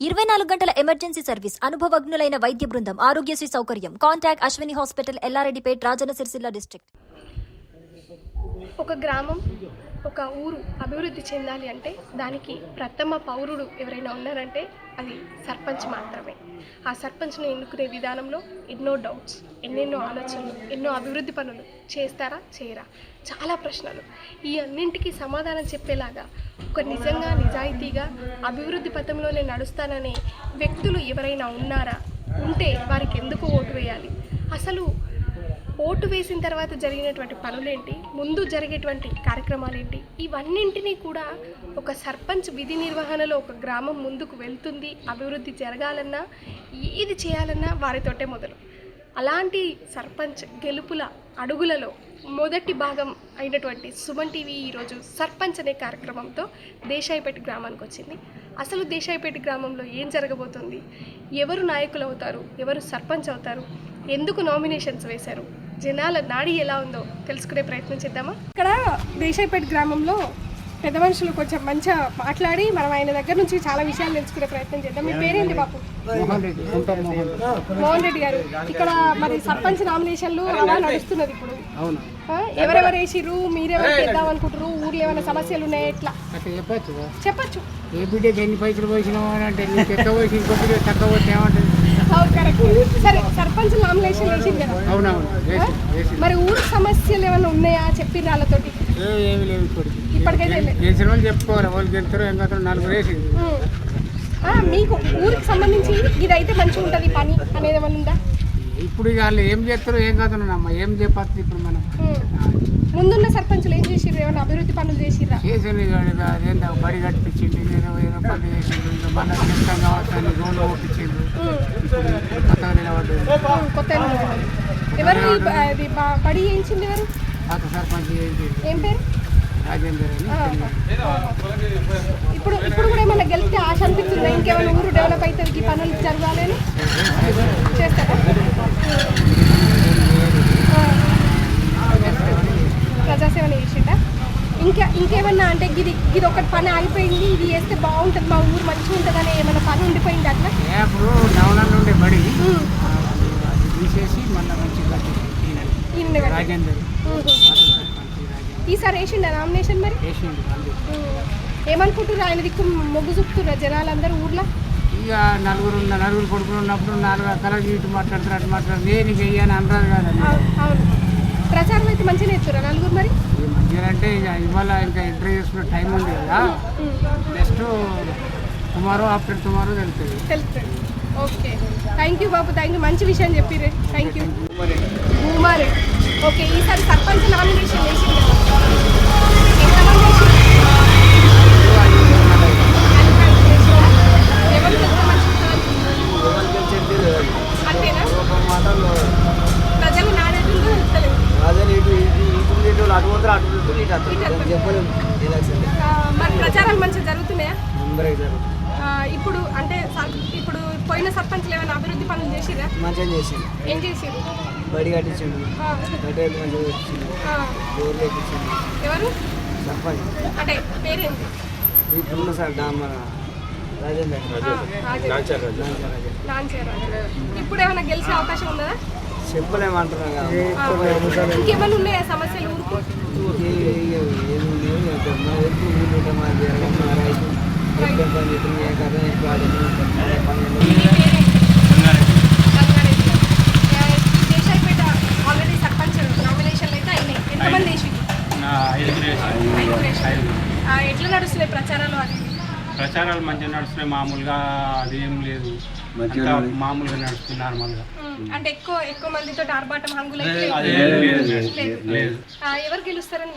ఇరవై నాలుగు గంటల ఎమర్జెన్సీ సర్వీస్ అనుభవజ్ఞులైన వైద్య బృందం ఆరోగ్యశ్రీ సౌకర్యం contact Ashwini hospital Yellareddypet Rajanna Sircilla district. ఒక గ్రామం ఒక ఊరు అభివృద్ధి చెందాలి అంటే దానికి ప్రథమ పౌరుడు ఎవరైనా ఉన్నారంటే అది సర్పంచ్ మాత్రమే. ఆ సర్పంచ్ను ఎన్నుకునే విధానంలో ఎన్నో డౌట్స్ ఎన్నెన్నో ఆలోచనలు ఎన్నో అభివృద్ధి పనులు చేస్తారా చేయరా? చాలా ప్రశ్నలు. ఈ అన్నింటికీ సమాధానం చెప్పేలాగా ఒక నిజంగా నిజాయితీగా అభివృద్ధి పథంలోనే నడుస్తాననే వ్యక్తులు ఎవరైనా ఉన్నారా? ఉంటే వారికి ఎందుకు ఓటు వేయాలి? అసలు ఓటు వేసిన తర్వాత జరిగినటువంటి పనులేంటి? ముందు జరిగేటువంటి కార్యక్రమాలేంటి? ఇవన్నింటినీ కూడా ఒక సర్పంచ్ విధి నిర్వహణలో ఒక గ్రామం ముందుకు వెళ్తుంది. అభివృద్ధి జరగాలన్నా ఏది చేయాలన్నా వారితోటే మొదలు. అలాంటి సర్పంచ్ గెలుపుల అడుగులలో మొదటి భాగం అయినటువంటి సుమన్ టీవీ ఈరోజు సర్పంచ్ అనే కార్యక్రమంతో దేశాయిపేట గ్రామానికి వచ్చింది. అసలు దేశాయిపేట గ్రామంలో ఏం జరగబోతుంది? ఎవరు నాయకులు అవుతారు? ఎవరు సర్పంచ్ అవుతారు? ఎందుకు నామినేషన్స్ వేశారు? జనాల నాడి ఎలా ఉందో తెలుసుకునే ప్రయత్నం చేద్దామా? ఇక్కడ దేశాయిపేట గ్రామంలో పెద్ద మనుషులు కొంచెం మంచిగా మాట్లాడి మనం ఆయన దగ్గర నుంచి చాలా విషయాలు తెలుసుకునే ప్రయత్నం చేద్దాం. మీ పేరేంటి బాపు? మోహన్ రెడ్డి. గారు. ఇక్కడ మరి సర్పంచ్ నామినేషన్లు అలా నడుస్తున్నది ఇప్పుడు. ఎవరెవరు వేసిర్రు? మీరెవరు చేద్దాం అనుకుంటారు ఊర్లో ఏమైనా సమస్యలు ఉన్నాయా? ఎట్లా? చెప్పచ్చు చెప్పచ్చు. ఏ ఎన్ని పైసలు పోసినావు అని అంటే ఎక్కువ పోసి తక్కువ పోతే ఏమంటుంది? సరే సర్పంచ్ నామినేషన్ వేసింది కదా. మరి ఊరు సమస్యలు ఏమైనా ఉన్నాయా? చెప్పి వాళ్ళతోటి. ఏ ఏమి లేవు ఇప్పటికి. వేసిన వాళ్ళు చెప్పుకోవాలి. వాళ్ళు గెలుతారు ఏం కాదు నలుగురు వేసింది. మీకు ఊరికి సంబంధించి ఇదైతే మంచిగా ఉంటుంది పని అనేది ఏమైనా ఉందా? ఇప్పుడు ఇక వాళ్ళు ఏం చేస్తారో ఏం కాదు అమ్మ ఏం చెప్పచ్చు ఇప్పుడు మనం. ముందున్న సర్పంచులు ఏం చేసిర్రు? ఏమైనా అభివృద్ధి పనులు చేసిర్రా? చేసింది అదేందో బడి కట్టించింది ఏదో ఏదో పని చేసింది మన ఇష్టం కావచ్చు రోడ్లు. ఇప్పుడు కొత్తగా నిలబడ్డది కొత్త ఎవరు బడి చేయించింది ఎవరు? సర్పంచ్ ఏం పేరు? ఇప్పుడు ఇప్పుడు కూడా ఏమైనా గెలిస్తే ఆశ అనిపిస్తుందా ఇంకేమైనా ఊరు డెవలప్ అవుతుంది ఈ పనులు జరగాలి అని? చేస్తారా. ప్రజాసేవన చేసిండా ఇంకా ఇంకేమన్నా అంటే ఇది ఇది ఒకటి పని ఆగిపోయింది ఇది చేస్తే బాగుంటుంది మా ఊరు మంచిగా ఉంటుంది అని ఏమైనా పని ఉండిపోయింది అట్లా? నవనాలు ఉండే బడి తీసేసి మళ్ళీ కట్టాడు. రాజేందర్ ఉహు. పాత సర్పంచ్ రాజేందర్ ఈసారి వేసిండా నామినేషన్ మరి. ఏమనుకుంటున్నారు ఆయన దిక్కు మొగ్గు చూపుతున్నారు జనాలందరూ ఊర్లో? ఇక నలుగురు నలుగురు కొడుకులు ఉన్నప్పుడు నాలుగు రకాల ఇటు మాట్లాడతారు అటు మాట్లాడతారు. నేను ఇక వెయ్యాని అనరాదు అవు- అవును. ప్రచారం అయితే మంచిగా ఎత్తురా నలుగురు మరి? మధ్యలో అంటే ఇక ఇవాళ ఇంకా ఇంటర్వ్యూ చేసుకునే టైం ఉంది కదా. నెక్స్ట్ టుమారో ఆఫ్టర్ టుమారో తెలుస్తుంది. తెలుస్తుంది. Okay thank you Babu thank you మంచి విషయం చెప్పిర్రు థ్యాంక్ యూ భూమారే ఓకే ఈసారి సర్పంచ్ నామినేషన్ వేసింది ఎంతమంది అంతేనా ప్రజలు అదే ఇటు మరి ప్రచారాలు మంచిగా జరుగుతున్నాయా ఇప్పుడు అంటే సర్- ఇప్పుడు పోయిన సర్పంచ్లు ఏమైనా అభివృద్ధి పనులు చేసిరా మంచిగా చేసిండు. ఏం చేసిరు బడి కట్టించిండు. ఆ, గట్టెలు మంచిగా ఎవరు? సర్పంచ్. అంటే పేరేంటి? ఇప్పుడున్న సార్ మన రాజేందర్ ఇప్పుడు ఏమైనా గెలిచే అవకాశం ఉన్నదా చెప్పలేమంటున్నాం కదా. ఇంకేమైనా ఉన్నాయా సమస్యలు ఊరికి? ఏ- ఏ- ఏమి దేశాయిపేట ఆల్రెడీ సర్పంచ్ నామినేషన్లు అయితే అయినాయి ఎంతమంది ఎట్లా నడుస్తున్నాయి ప్రచారాలు? అది ప్రచారాలు మంచిగా నడుస్తున్నాయి. మామూలుగా అదేం లేదు. మామూలుగా నడుస్తుంది నార్మల్గా. అంటే ఎక్కువ ఎక్కువ మందితో ఆర్భాటం హంగులు ఎవరు గెలుస్తారని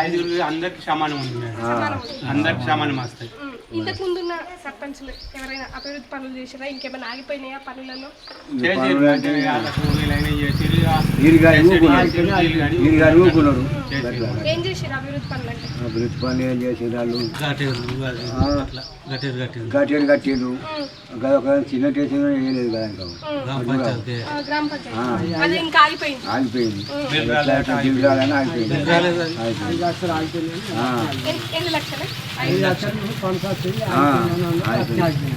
ఐదుగురు అందరికి సమానం ఉంది. అందరికి సమానం వస్తాయి. ఉమ్, ఇంతకు ముందున్న సర్పంచ్లు ఎవరైనా అభివృద్ధి పనులు చేసిరా ఇంకేమైనా ఆగిపోయినాయా పనులలో. ఏం చేసిరు అభివృద్ధి పనులు అంటే అభివృద్ధి పని ఏం చేసిన వాళ్ళు గట్టేరు, గట్టేరు, గట్టేరు. కట్టేరు కట్టిండ్రు ఉమ్, ఒక చిన్న స్టేషన్ వేయలేదు కదా ఇంకా ఉమ్, ఆ, గ్రామ పంచాయతీ అది ఇంకా ఆగిపోయింది ఆగిపోయింది ఉమ్, ఎట్లా ఎట్లా దిగురాలని ఆగిపోయింది ఆగిపోయింది ఆ, ఎన్ని- ఎన్ని లక్షలు ఆ, అయిపోయింది. అయిపోయింది.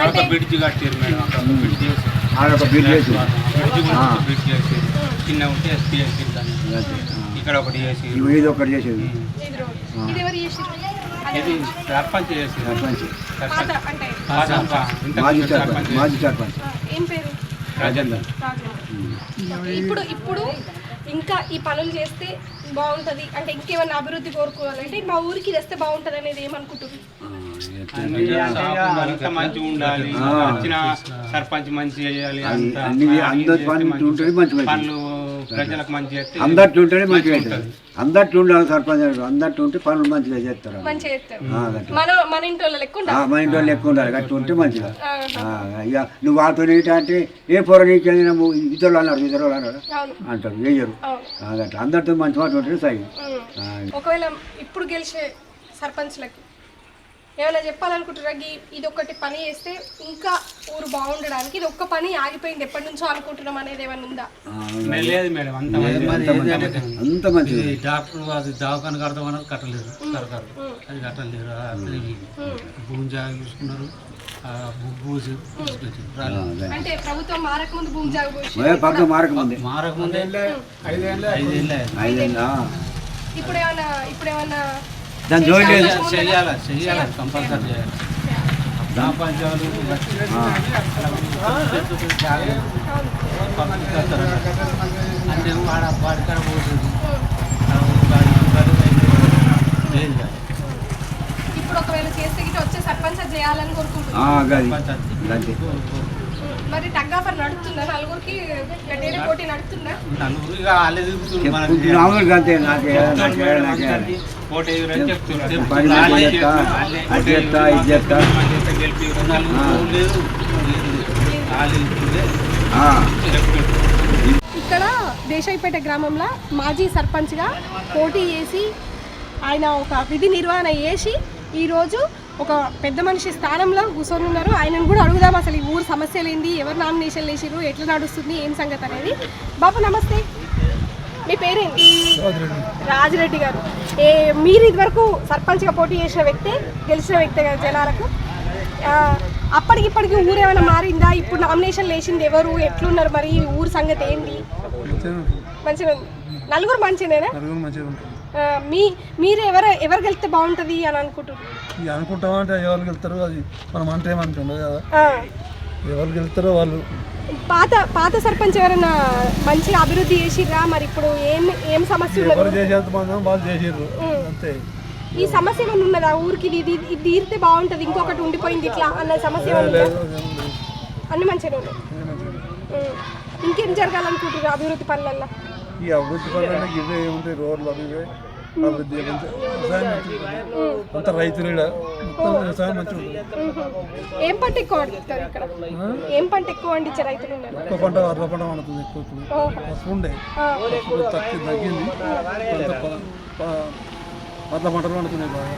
ఒక బ్రిడ్జ్ కట్టారు మేడం అక్కడ ఒక బ్రిడ్జ్ చేసి ఆడ ఒక బిల్ చేసి బ్రిడ్జ్ కూడా ఆ. ఒక బ్రిడ్జ్ చేసి చిన్న ఉంటే ఎస్పీ చేసి దాన్ని ఇక్కడ ఒకటి చేసి ఇవి ఇది ఒకటి చేసేది ఇది సర్పంచ్ చేసి మాజీ మాజీ ఏం పేరు? రాజేందర్. ఇప్పుడు ఇప్పుడు ఇంకా ఈ పనులు చేస్తే బాగుంటది. అంటే ఇంకేమైనా అభివృద్ధి కోరుకోవాలంటే మా ఊరికి తెస్తే బాగుంటది అనేది అంతా మంచిగా ఉండాలి. వచ్చిన సర్పంచ్ మంచి చేయాలి పనులు మంచి- ప్రజలకు మంచి చేస్తే మంచిగా అందరిట్టు ఉండాలి సర్పంచ్ గారు. ఉంటే పనులు మంచిగా చేస్తారు మంచిగా ఆ, గట్ల. మన మన ఇంటి వాళ్ళ లెక్క ఆ, ఉండాలి మన ఇంట్లో ఎక్కువ ఉండాలి. గట్టి ఉంటే మంచిగా. ఆ, ఇక నువ్వు వాళ్ళతో ఏంటంటే ఏ పొర నీకు ఇతరులు అన్నారు ఇతరులు అన్నారు అవును. అంటారు. వేయరు అవును. అందరితో మంచి మాట ఉంటే ఉమ్. ఆ, ఒకవేళ ఇప్పుడు గెలిచే సర్పంచ్లకి ఏమైనా చెప్పాలనుకుంటారా గీ- ఇది ఒకటి పని చేస్తే ఇంకా ఊరు బాగుండడానికి ఇది ఒక్క పని ఆగిపోయింది. ఎప్పటి నుంచో అనుకుంటున్నాం అనేది ఏమైనా ఉందా? లేదు మేడం అంత అంత డాక్టర్ అది దవాఖాన కడతామన్నారు కట్టలేదు సర్కారు అది భూమి జాగా చూసుకున్నారు. అంటే ప్రభుత్వం మారక ముందు భూమి జాగు ఐదేళ్ళే ఐదేళ్ళ. ఇప్పుడు ఏమైనా ఇప్పుడు ఏమైనా దాని జోలి లేదు చెయ్యాలి చెయ్యాలి కంపల్సరీ చేయాలి గ్రామ పంచాయతీ అంటే వాడ వాడికాడ పోతుంది లేదు ఇప్పుడు ఒకవేళ చేస్తే గిట్ట వచ్చే సర్పంచ్ అది చేయాలని కోరుకుంటున్నాం. ఆ, గది. గది. మరి టగ్గాఫర్ నడుతుందా నలుగురికి గడ్డేనే పోటీ నడుతుందా వాళ్ళే తిరుగుతుంది ఇక్కడ దేశాయిపేట గ్రామంలో మాజీ సర్పంచ్గా పోటీ చేసి ఆయన ఒక విధి నిర్వహణ చేసి ఈరోజు ఒక పెద్ద మనిషి స్థానంలో కూర్చొని ఉన్నారు ఆయనను కూడా అడుగుదాం అసలు ఈ ఊరు సమస్యలు ఏంది? ఎవరు నామినేషన్ వేసిరు ఎట్లా నడుస్తుంది? ఏం సంగతి అనేది. బాబు నమస్తే. మీ పేరేంటి? రాజిరెడ్డి. గారు. ఏ మీరు ఇదివరకు సర్పంచ్గా పోటీ చేసిన వ్యక్తి గెలిచిన వ్యక్తి కదా జనాలకు? ఆ, అప్పటికిప్పటికి ఊరు ఏమైనా మారిందా? ఇప్పుడు నామినేషన్ వేసింది ఎవరు? ఎట్లున్నారు మరి? ఊరు సంగతి ఏంటి? మంచిగా ఉంది. నలుగురు మంచిదేనా మీ మీరు ఎవరు ఎవరు గెలిస్తే బాగుంటుంది అని అనుకుంటున్నారు? అనుకుంటామంటే ఎవరు గెలుతారో అది మనం అంటే ఏమంటుండదు కదా. ఎవరు గెలుతారో వాళ్ళు. పాత పాత సర్పంచ్ ఎవరైనా మంచిగా అభివృద్ధి చేసిర్రా? మరి ఇప్పుడు ఏం ఏం సమస్య ఎవరు ఉన్నది చేసేంత మంది వాళ్ళు చేసిర్రు. అంతే. ఈ సమస్య ఏమైనా ఉన్నదా? ఊరికి ఇది ఇది ఇది తీరితే బాగుంటుంది ఇంకొకటి ఉండిపోయింది ఇట్లా అన్న సమస్య ఏమైనా ఉందా? లేదు, ఏం లేదు. అన్ని మంచిగా ఉన్నాయి. ఉం. ఇంకేం జరగాలనుకుంటున్నారు అభివృద్ధి పనులల్లో? ఈ అభివృద్ధి పనులన్నీ ఇవే ఉంటాయి రోడ్లు అవి ఇవే. అభివృద్ధి అంతే రైతులు ఈడ. మొత్తం వ్యవసాయం మంచిగా ఉంటుంది. ఏం పంట ఎక్కువ పండిస్తారు ఇక్కడ? ఏం పంట ఎక్కువ పండించే రైతులు ఉన్నారు? ఎక్కువ పంట అర్ర పంట పండుతుంది ఎక్కువ ఇప్పుడు. పసుపు ఉండే. ఇప్పుడు తగ్గి తగ్గింది. అట్ల పంటలు పండుతున్నాయి బాగా.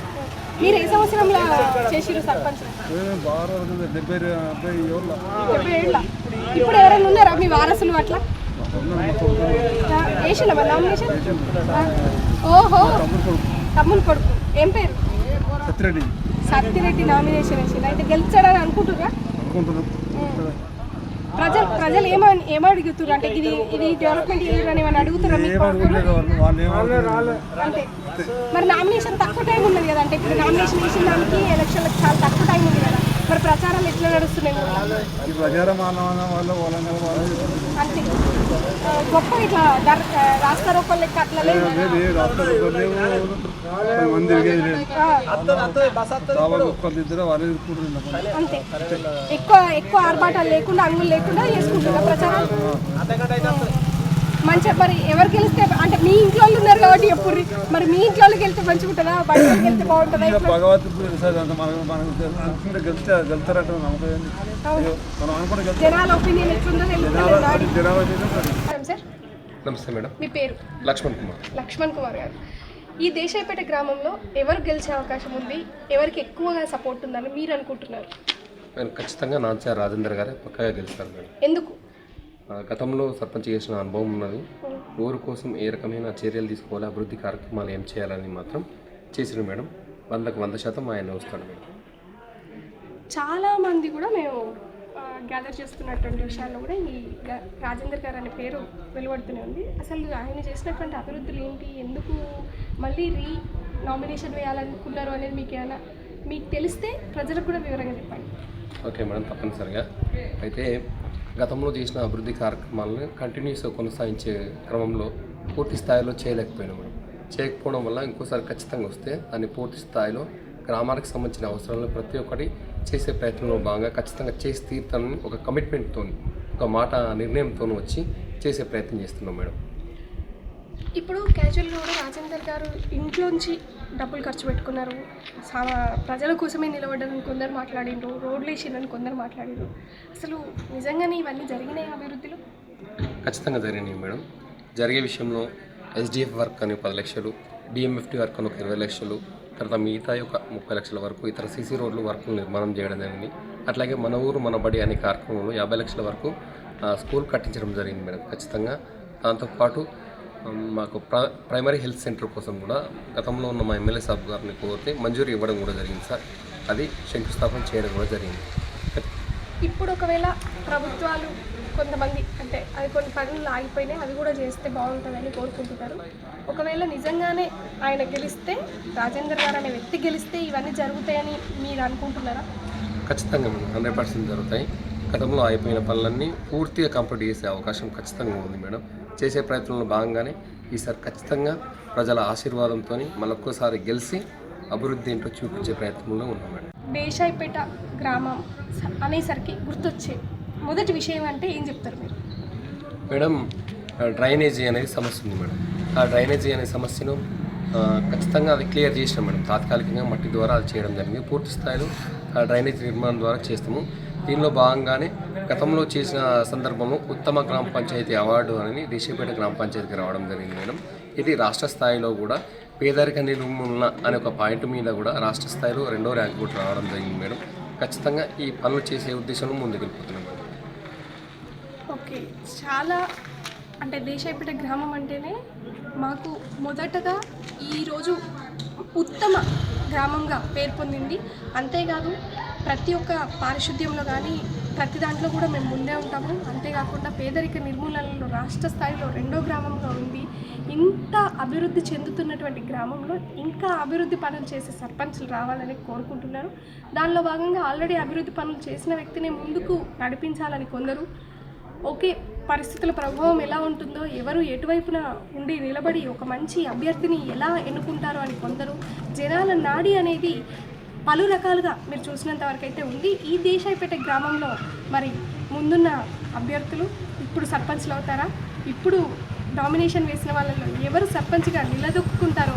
మీరు ఏ సంవత్సరంలో చేసిరు సర్పంచ్? బాగా రోజులు డెబ్బై డెబ్బై ఏళ్ళ. డెబ్బై ఏళ్ళ. ఇప్పుడు ఎవరైనా ఉన్నారా మీ వారసులు అట్లా? మరి నామినేషన్? ఓహో. తమ్ముని కొడుకు. ఏం పేరు? సత్యరెడ్డి. సత్యరెడ్డి నామినేషన్ వేసిండు అయితే గెలిచాడని అనుకుంటురా అనుకుంటున్నాం. ప్రజలు ప్రజలు ఏమని ఏమడుగుతున్నారు అంటే ఇది ఇది డెవలప్మెంట్ అని ఏమైనా వాళ్ళు ఏమనుకుంటారు అంతే. మరి నామినేషన్ తక్కువ టైం ఉన్నది కదా అంటే ఇప్పుడు నామినేషన్ వేసిన దానికి ఎలక్షన్లకు చాలా తక్కువ టైం ఉంది కదా. మరి ప్రచారాలు ఎట్లా నడుస్తున్నాయి? ఈ ప్రచారం వాళ్ళు అంతే. గొప్ప ఇట్లా రాస్తా లెక్క అట్లా లేదు లేవు. మంది. వాళ్ళు అంతే. ఎక్కువ ఎక్కువ ఆర్భాటాలు లేకుండా అంగులు లేకుండా చేసుకుంటున్నా ప్రచారం మంచిగా మరి ఎవరు గెలిస్తే అంటే మీ ఇంట్లో వాళ్ళు ఉన్నారు కాబట్టి ఎప్పుడు మరి మీ ఇంట్లో వాళ్ళకి వెళ్తే మంచిగా ఉంటుందా బయటకి వెళ్తే బాగుంటుందా? జనాల ఒపీనియన్ ఎట్లుందో తెలుస్తుంది సార్. నమస్తే మేడం. మీ పేరు? లక్ష్మణ్ కుమార్. లక్ష్మణ్ కుమార్ గారు. ఈ దేశాయపేట గ్రామంలో ఎవరు గెలిచే అవకాశం ఉంది? ఎవరికి ఎక్కువగా సపోర్ట్ ఉందని మీరు అనుకుంటున్నారు? నేను ఖచ్చితంగా నాంచార్ రాజేందర్ గారే పక్కగా గెలుస్తారు మేడం. ఎందుకు? గతంలో సర్పంచ్ చేసిన అనుభవం ఉన్నది. ఊరు కోసం ఏ రకమైన చర్యలు తీసుకోవాలి అభివృద్ధి కార్యక్రమాలు ఏం చేయాలని మాత్రం చేసిరు మేడం. వందకు వంద శాతం ఆయన వస్తాడు మేడం. చాలా మంది కూడా మేము గ్యాదర్ చేస్తున్నటువంటి విషయాల్లో కూడా ఈ రాజేందర్ గారు అనే పేరు వెలువడుతూనే ఉంది. అసలు ఆయన చేసినటువంటి అభివృద్ధులు ఏంటి? ఎందుకు మళ్ళీ రీ నామినేషన్ వేయాలనుకున్నారు అనేది మీకు ఏమైనా మీకు తెలిస్తే ప్రజలకు కూడా వివరంగా చెప్పండి. ఓకే మేడం తప్పనిసరిగా. అయితే గతంలో చేసిన అభివృద్ధి కార్యక్రమాలను కంటిన్యూస్గా కొనసాగించే క్రమంలో పూర్తి స్థాయిలో చేయలేకపోయినాం. మేడం చేయకపోవడం వల్ల ఇంకోసారి ఖచ్చితంగా వస్తే దాన్ని పూర్తి స్థాయిలో గ్రామానికి సంబంధించిన అవసరాలను ప్రతి ఒక్కటి చేసే ప్రయత్నంలో భాగంగా ఖచ్చితంగా చేసి తీర్థాన్ని ఒక కమిట్మెంట్తో ఒక మాట నిర్ణయంతో వచ్చి చేసే ప్రయత్నం చేస్తున్నాం మేడం. ఇప్పుడు క్యాజువల్గా కూడా రాజేందర్ గారు ఇంట్లోంచి డబ్బులు ఖర్చు పెట్టుకున్నారు. ప్రజల కోసమే నిలబడ్డారని కొందరు మాట్లాడిండ్రు. రోడ్లు వేసిందని కొందరు మాట్లాడిండ్రు. అసలు నిజంగానే ఇవన్నీ జరిగినాయి అభివృద్ధిలో? ఖచ్చితంగా జరిగినాయి మేడం. జరిగే విషయంలో ఎస్డిఎఫ్ వర్క్ అని పది లక్షలు డిఎంఎఫ్టీ వర్క్ అని ఒక ఇరవై లక్షలు తర్వాత మిగతా ఒక ముప్పై లక్షల వరకు ఇతర సీసీ రోడ్లు వర్కులు నిర్మాణం చేయడం జరిగింది. అట్లాగే మన ఊరు మన బడి అనే కార్యక్రమంలో యాభై లక్షల వరకు స్కూల్ కట్టించడం జరిగింది మేడం ఖచ్చితంగా. దాంతోపాటు మాకు ప్ర ప్రైమరీ హెల్త్ సెంటర్ కోసం కూడా గతంలో ఉన్న మా ఎమ్మెల్యే సాబ్ గారిని కోరితే మంజూరు ఇవ్వడం కూడా జరిగింది సార్. అది శంకుస్థాపన చేయడం కూడా జరిగింది. ఇప్పుడు ఒకవేళ ప్రభుత్వాలు కొంతమంది అంటే అది కొన్ని పనులు ఆగిపోయినాయి అవి కూడా చేస్తే బాగుంటుందని కోరుకుంటున్నారు. ఒకవేళ నిజంగానే ఆయన గెలిస్తే రాజేందర్ గారు అనే వ్యక్తి గెలిస్తే ఇవన్నీ జరుగుతాయని మీరు అనుకుంటున్నారా? ఖచ్చితంగా మేడం హండ్రెడ్ పర్సెంట్ జరుగుతాయి. గతంలో అయిపోయిన పనులన్నీ పూర్తిగా కంప్లీట్ చేసే అవకాశం ఖచ్చితంగా ఉంది మేడం. చేసే ప్రయత్నంలో భాగంగానే ఈసారి ఖచ్చితంగా ప్రజల ఆశీర్వాదంతో మళ్ళొక్కసారి గెలిచి అభివృద్ధి ఏంటో చూపించే ప్రయత్నంలో ఉన్నాం మేడం. దేశాయిపేట గ్రామం అనేసరికి గుర్తొచ్చే మొదటి విషయం అంటే ఏం చెప్తారు మీరు? మేడం డ్రైనేజీ అనేది సమస్య ఉంది మేడం. ఆ డ్రైనేజీ అనే సమస్యను ఖచ్చితంగా అది క్లియర్ చేసినాం మేడం. తాత్కాలికంగా మట్టి ద్వారా అది చేయడం జరిగింది. పూర్తి స్థాయిలో ఆ డ్రైనేజీ నిర్మాణం ద్వారా చేస్తాము. దీనిలో భాగంగానే గతంలో చేసిన సందర్భంలో ఉత్తమ గ్రామ పంచాయతీ అవార్డు అని దేశీపేట గ్రామ పంచాయతీకి రావడం జరిగింది మేడం. ఇది రాష్ట్ర స్థాయిలో కూడా పేదరిక నిర్మూలన అనే ఒక పాయింట్ మీద కూడా రాష్ట్ర స్థాయిలో రెండో ర్యాంక్ కూడా రావడం జరిగింది మేడం. ఖచ్చితంగా ఈ పనులు చేసే ఉద్దేశంలో ముందుకు వెళ్ళిపోతున్నాం మేడం. ఓకే. చాలా అంటే దేశాయపేట గ్రామం అంటేనే మాకు మొదటగా ఈరోజు ఉత్తమ గ్రామంగా పేరు పొందింది అంతేకాదు ప్రతి ఒక్క పారిశుద్ధ్యంలో కానీ ప్రతి దాంట్లో కూడా మేము ముందే ఉంటాము. అంతేకాకుండా పేదరిక నిర్మూలనలో రాష్ట్ర స్థాయిలో రెండో గ్రామంగా ఉంది ఇంత అభివృద్ధి చెందుతున్నటువంటి గ్రామంలో ఇంకా అభివృద్ధి పనులు చేసే సర్పంచ్లు రావాలని కోరుకుంటున్నారు. దానిలో భాగంగా ఆల్రెడీ అభివృద్ధి పనులు చేసిన వ్యక్తిని ముందుకు నడిపించాలని కొందరు. ఓకే పరిస్థితుల ప్రభావం ఎలా ఉంటుందో ఎవరు ఎటువైపున ఉండి నిలబడి ఒక మంచి అభ్యర్థిని ఎలా ఎన్నుకుంటారో అని కొందరు. జనాల నాడి అనేది పలు రకాలుగా మీరు చూసినంత వరకు అయితే ఉంది. ఈ దేశాయిపేట గ్రామంలో మరి ముందున్న అభ్యర్థులు ఇప్పుడు సర్పంచ్లు అవుతారా? ఇప్పుడు డామినేషన్ వేసిన వాళ్ళలో ఎవరు సర్పంచ్గా నిలదొక్కుంటారో